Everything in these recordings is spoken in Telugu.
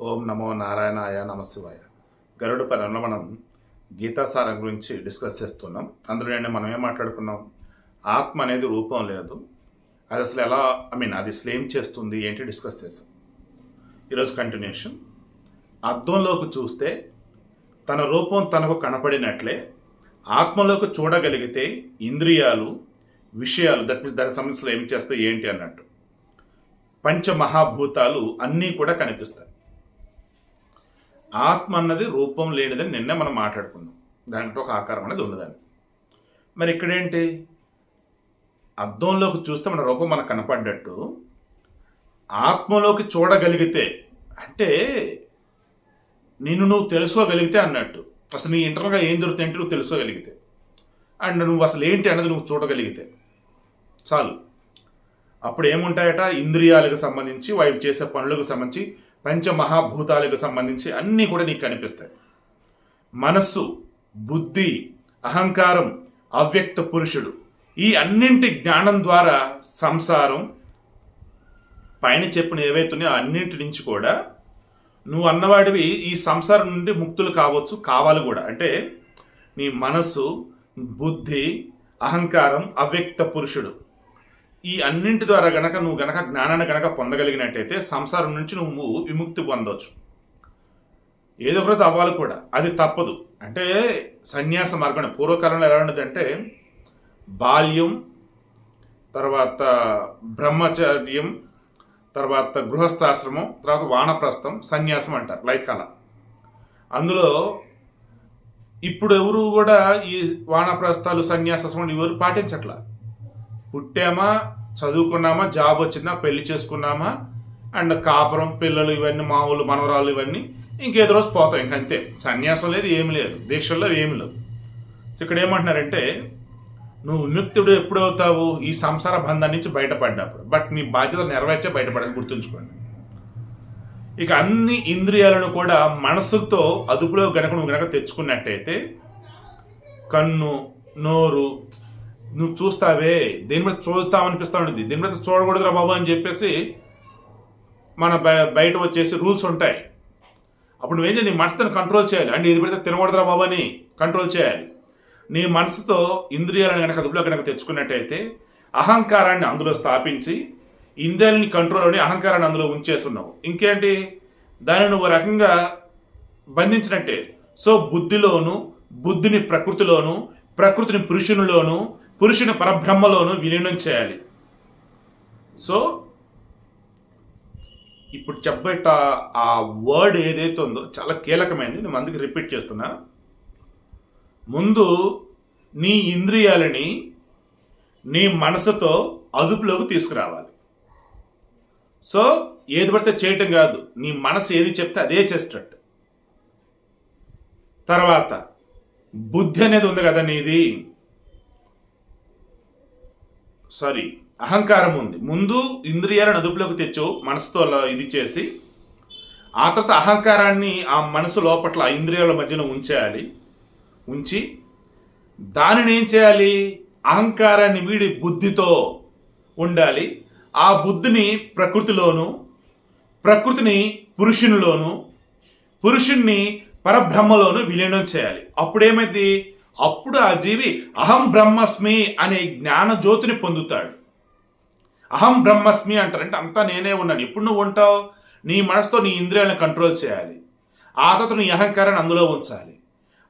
ఓం నమో నారాయణాయ నమశివాయ గరుడు పరంలో మనం గీతాసారం గురించి డిస్కస్ చేస్తున్నాం. అందులో నేను మనం ఏం మాట్లాడుకున్నాం? ఆత్మ అనేది రూపం లేదు. అది అసలు ఎలా ఐ మీన్ అది అసలు ఏం చేస్తుంది? ఏంటి డిస్కస్ చేసాం ఈరోజు కంటిన్యూషన్. అద్దంలోకి చూస్తే తన రూపం తనకు కనపడినట్లే ఆత్మలోకి చూడగలిగితే ఇంద్రియాలు విషయాలు దట్ మీన్స్ దానికి సంబంధించిన ఏం చేస్తాయి ఏంటి అన్నట్టు. పంచమహాభూతాలు అన్నీ కూడా కనిపిస్తాయి. ఆత్మ అన్నది రూపం లేనిదని నిన్నే మనం మాట్లాడుకున్నాం. దాంట్లో ఒక ఆకారం అనేది ఉన్నదని మరి ఇక్కడేంటి? అద్దంలోకి చూస్తే మన రూపం మనకు కనపడ్డట్టు ఆత్మలోకి చూడగలిగితే అంటే నిన్ను నువ్వు తెలుసుకోగలిగితే అన్నట్టు. అసలు నీ ఇంటర్నల్గా ఏం జరుగుతుంటే నువ్వు తెలుసుకోగలిగితే. అండ్ నువ్వు అసలు ఏంటి అన్నది నువ్వు చూడగలిగితే. చాలు. అప్పుడు ఏముంటాయట? ఇంద్రియాలకు సంబంధించి వాటి చేసే పనులకు సంబంధించి పంచమహాభూతాలకు సంబంధించి అన్నీ కూడా నీకు కనిపిస్తాయి. మనస్సు బుద్ధి అహంకారం అవ్యక్త పురుషుడు ఈ అన్నింటి జ్ఞానం ద్వారా సంసారం పైన చెప్పిన ఏవైతున్నాయో అన్నింటి నుంచి కూడా నువ్వు అన్నవాడివి ఈ సంసారం నుండి ముక్తులు కావచ్చు కావాలి కూడా. అంటే నీ మనస్సు బుద్ధి అహంకారం అవ్యక్త పురుషుడు. ఈ అన్నింటి ద్వారా గనక నువ్వు గనక జ్ఞానాన్ని గనక పొందగలిగినట్టయితే సంసారం నుంచి నువ్వు విముక్తి పొందవచ్చు ఏదో ఒక రోజు అవ్వాలి కూడా. అది తప్పదు. అంటే సన్యాస మార్గం పూర్వకాలంలో ఎలా ఉండదంటే అంటే బాల్యం తర్వాత బ్రహ్మచర్యం తర్వాత గృహస్థాశ్రమం తర్వాత వానప్రస్థం సన్యాసం అంటారు లైక్ అలా అందులో ఇప్పుడు ఎవరు కూడా ఈ వానప్రస్థాలు సన్యాసాశ్రమం ఎవరు పాటించట్లా? పుట్టామా చదువుకున్నామా జాబ్ వచ్చిందా పెళ్ళి చేసుకున్నామా అండ్ కాపురం పిల్లలు ఇవన్నీ మామూలు మనవరాలు ఇవన్నీ ఇంకేదో రోజు పోతాం ఇంకంతే సన్యాసం లేదు ఏమి లేదు. దీక్షల్లో ఏమి లేవు. సో ఇక్కడ ఏమంటున్నారంటే నువ్వు విముక్తుడు ఎప్పుడవుతావు? ఈ సంసార బంధం నుంచి బయటపడ్డప్పుడు. బట్ నీ బాధ్యత నెరవేర్చే బయటపడాలి గుర్తుంచుకోండి. ఇక అన్ని ఇంద్రియాలను కూడా మనసుతో అదుపులో గనక నువ్వు గనక తెచ్చుకున్నట్టయితే కన్ను నోరు నువ్వు చూస్తావే దేని మీద చూస్తామనిపిస్తా ఉంటుంది దీని మీద చూడకూడదురా బాబు అని చెప్పేసి మన బయ- బయట వచ్చేసి రూల్స్ ఉంటాయి. అప్పుడు నువ్వేం నీ మనసుతో కంట్రోల్ చేయాలి. అండ్ ఇది పెడితే తినకూడదురా బాబు అని కంట్రోల్ చేయాలి. నీ మనసుతో ఇంద్రియాలను కనుక అదుపులో కనుక తెచ్చుకున్నట్టయితే అహంకారాన్ని అందులో స్థాపించి ఇంద్రియాలని కంట్రోల్లోని అహంకారాన్ని అందులో ఉంచేస్తున్నావు. ఇంకేంటి? దాన్ని నువ్వు రకంగా బంధించినట్టే. సో బుద్ధిలోను బుద్ధిని ప్రకృతిలోను ప్రకృతిని పురుషునిలోను పురుషుని పరబ్రహ్మలోను విలీనం చేయాలి. సో ఇప్పుడు చెప్పేట ఆ వర్డ్ ఏదైతే ఉందో చాలా కీలకమైంది నేను అందుకే రిపీట్ చేస్తున్నా. ముందు నీ ఇంద్రియాలని నీ మనసుతో అదుపులోకి తీసుకురావాలి. సో ఏది పడితే చేయటం కాదు నీ మనసు ఏది చెప్తే అదే చేసేటట్టు. తర్వాత బుద్ధి అనేది ఉంది కదా నీది. సారీ అహంకారం ఉంది. ముందు ఇంద్రియాలను అదుపులోకి తెచ్చు మనసుతో ఇది చేసి ఆ తర్వాత అహంకారాన్ని ఆ మనసు లోపట్ల ఆ ఇంద్రియాల మధ్యన ఉంచేయాలి. ఉంచి దానిని ఏం చేయాలి? అహంకారాన్ని వీడి బుద్ధితో ఉండాలి. ఆ బుద్ధిని ప్రకృతిలోను ప్రకృతిని పురుషునిలోను పురుషుణ్ణి పరబ్రహ్మలోను విలీనం చేయాలి. అప్పుడేమైంది అప్పుడు ఆ జీవి అహం బ్రహ్మస్మి అనే జ్ఞాన జ్యోతిని పొందుతాడు. అహం బ్రహ్మస్మి అంటారంటే అంతా నేనే ఉన్నాను. ఇప్పుడు నువ్వు ఉంటావు? నీ మనసుతో నీ ఇంద్రియాలను కంట్రోల్ చేయాలి. ఆ తర్వాత నీ అహంకారాన్ని అందులో ఉంచాలి.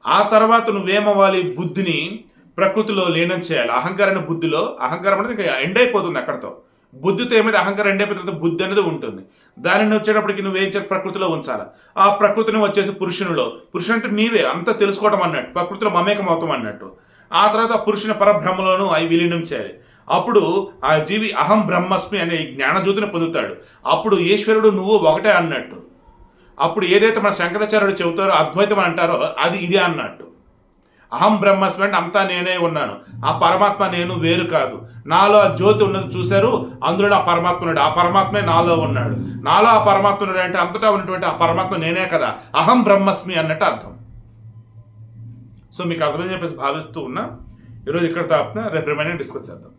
ఆ తర్వాత నువ్వేమవ్వాలి? బుద్ధిని ప్రకృతిలో లీనం చేయాలి. అహంకారాన్ని బుద్ధిలో అహంకారం అనేది ఇంకా ఎండ్ అయిపోతుంది అక్కడతో. బుద్ధితో ఏమైతే అహంకారం ఎండ్ తర్వాత బుద్ధి అనేది ఉంటుంది. దానిని వచ్చేటప్పటికి నువ్వేం చేయాలి? ప్రకృతిలో ఉంచాలి? ఆ ప్రకృతిని వచ్చేసి పురుషునిలో. పురుషుడు అంటే నీవే అంతా తెలుసుకోవడం అన్నట్టు ప్రకృతిలో మమేకం అవుతాం అన్నట్టు. ఆ తర్వాత పురుషుని పరబ్రహ్మలోను అవి విలీనం చేయాలి. అప్పుడు ఆ జీవి అహం బ్రహ్మస్మి అనే జ్ఞానజ్యోతిని పొందుతాడు. అప్పుడు ఈశ్వరుడు నువ్వు ఒకటే అన్నట్టు. అప్పుడు ఏదైతే మన శంకరాచార్యుడు చెబుతారో అద్వైతం అంటారో అది ఇది అన్నట్టు. అహం బ్రహ్మస్మి అంటే అంతా నేనే ఉన్నాను. ఆ పరమాత్మ నేను వేరు కాదు. నాలో ఆ జ్యోతి ఉన్నది చూశారు అందులో ఆ పరమాత్మ ఉన్నాడు. ఆ పరమాత్మే నాలో ఉన్నాడు. నాలో ఆ పరమాత్మ ఉన్నాడు అంటే అంతటా ఉన్నటువంటి ఆ పరమాత్మ నేనే కదా. అహం బ్రహ్మస్మి అన్నట్టు అర్థం. సో మీకు అర్థమని చెప్పేసి భావిస్తూ ఉన్నా ఈరోజు ఇక్కడ తాపున రేపు రేమైనా డిస్కస్ చేద్దాం.